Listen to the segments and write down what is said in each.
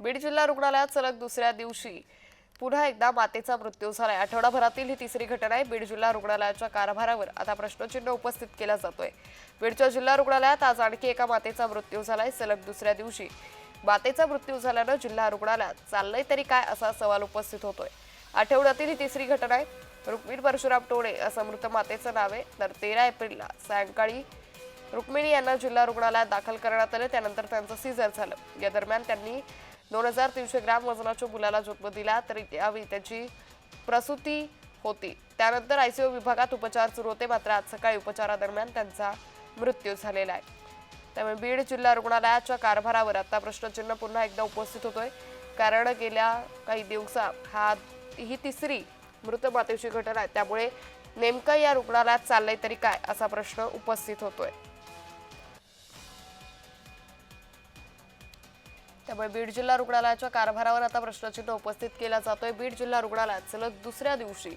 बीड जिल्हा रुग्णालयात सलग दुसऱ्या दिवशी पुन्हा एकदा मातेचा मृत्यू झालाय. आठवडाभरातील ही तिसरी घटना आहे. बीड जिल्हा रुग्णालयाच्या कारभारावर आता प्रश्नचिन्ह उपस्थित केला जातोय. बीडच्या जिल्हा रुग्णालयात आज आणखी एका मातेचा मृत्यू झालाय. सलग दुसऱ्या दिवशी मातेचा मृत्यू झाल्यानं जिल्हा रुग्णालयात चाललंय तरी काय असा सवाल उपस्थित होतोय. आठवड्यातील ही तिसरी घटना आहे. रुक्मिणी परशुराम टोळे असं मृत मातेचं नाव आहे. तर तेरा एप्रिलला सायंकाळी रुक्मिणी यांना जिल्हा रुग्णालयात दाखल करण्यात आले. त्यानंतर त्यांचं सीझर झालं. या दरम्यान त्यांनी दोन हजार तीनशे ग्रॅम वजनाच्या मुलाला जन्म दिला तरी त्यावेळी त्याची प्रसूती होती. त्यानंतर आयसीयू विभागात उपचार सुरू होते मात्र आज सकाळी उपचारादरम्यान त्यांचा मृत्यू झालेला आहे. त्यामुळे बीड जिल्हा रुग्णालयाच्या कारभारावर आता प्रश्नचिन्ह पुन्हा एकदा उपस्थित होतोय. कारण गेल्या काही दिवसात हा ही तिसरी मृत मातेची घटना आहे. त्यामुळे नेमकं या रुग्णालयात चाललंय तरी काय असा प्रश्न उपस्थित होतोय. त्यामुळे बीड जिल्हा रुग्णालयाच्या कारभारावर आता प्रश्नचिन्ह उपस्थित केला जातोय. बीड जिल्हा रुग्णालयात सलग दुसऱ्या दिवशी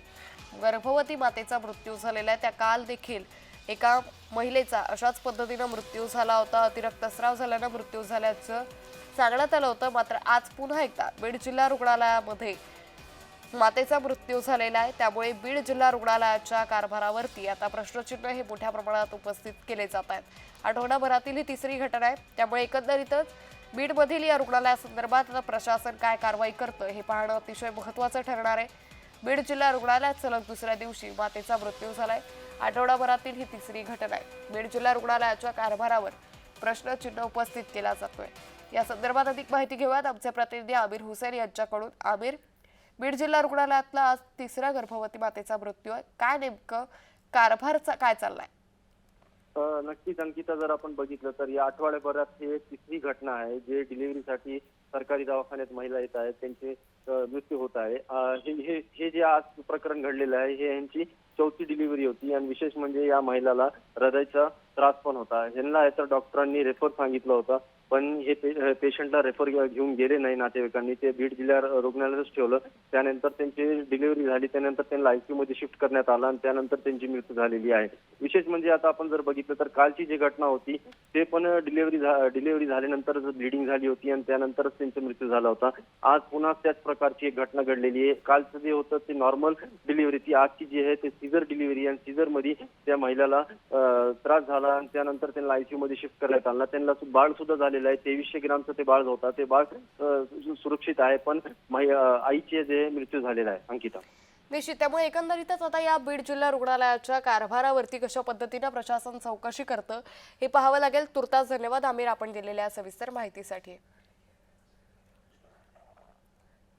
गर्भवती मातेचा मृत्यू झालेला आहे. त्या काल देखील एका महिलेचा अशाच पद्धतीनं मृत्यू झाला होता. अतिरक्तस्राव झाल्यानं मृत्यू झाल्याचं सांगण्यात आलं होतं. मात्र आज पुन्हा एकदा बीड जिल्हा रुग्णालयामध्ये मातेचा मृत्यू झालेला आहे. त्यामुळे बीड जिल्हा रुग्णालयाच्या कारभारावरती आता प्रश्नचिन्ह हे मोठ्या प्रमाणात उपस्थित केले जात आहेत. आठवडाभरातील ही तिसरी घटना आहे. त्यामुळे एकंदरीतच बीडमधील या रुग्णालयासंदर्भात आता प्रशासन काय कारवाई करतं हे पाहणं अतिशय महत्त्वाचं ठरणार आहे. बीड जिल्हा रुग्णालयात सलग दुसऱ्या दिवशी मातेचा मृत्यू झालाय. आठवडाभरातील ही तिसरी घटना आहे. बीड जिल्हा रुग्णालयाच्या कारभारावर प्रश्नचिन्ह उपस्थित केला जातोय. या संदर्भात अधिक माहिती घेऊयात. आमचे प्रतिनिधी आमिर हुसेन यांच्याकडून. आमिर बीड जिल्हा रुग्णालयातला आज तिसऱ्या गर्भवती मातेचा मृत्यू आहे. काय नेमकं कारभारचा काय चाललाय? नक्कीच. अंकिता जर आपण बघितलं तर या आठवड्याभरात ही एक तिसरी घटना आहे जे डिलिव्हरीसाठी सरकारी दवाखान्यात महिला येत आहेत त्यांचे मृत्यू होत आहे. हे हे जे आज प्रकरण घडलेलं आहे हे यांची चौथी डिलिव्हरी होती. आणि विशेष म्हणजे या महिलाला हृदयाचा त्रास पण होता. ह्यांना याचा डॉक्टरांनी रेफर सांगितलं होतं. पण हे पे- पेशंटला रेफर घेऊन गेले नाही नातेवाईकांनी. ते बीड जिल्हा रुग्णालयातच ठेवलं. त्यानंतर त्यांची डिलिव्हरी झाली. त्यानंतर त्यांना आयसीयू मध्ये शिफ्ट करण्यात आलं आणि त्यानंतर त्यांची मृत्यू झालेली आहे. विशेष म्हणजे आता आपण जर बघितलं तर कालची जी घटना होती ते पण डिलिव्हरी डिलिव्हरी झाल्यानंतर ब्लिडिंग झाली होती आणि त्यानंतरच त्यांचा मृत्यू झाला होता. आज पुन्हा त्याच प्रकारची एक घटना घडलेली आहे. कालचं जे होतं ते नॉर्मल डिलिव्हरी ती आजची जी आहे ते सिझर डिलिव्हरी आणि सिझरमध्ये त्या महिलाला त्रास झाला आणि त्यानंतर त्यांना आयसीयू मध्ये शिफ्ट करण्यात आला. त्यांना बाळ सुद्धा झालेलं आहे. तेवीसशे ग्रामचं ते बाळ होता. ते बाळ सुरक्षित आहे पण आईचे जे मृत्यू झालेला आहे अंकिता. निश्चित. त्यामुळे एकंदरीतच आता या बीड जिल्हा रुग्णालयाच्या कारभारावरती कशा पद्धतीनं प्रशासन चौकशी करतं हे पाहावं लागेल. तुर्तास धन्यवाद. आमिर आपण दिलेल्या सविस्तर माहितीसाठी.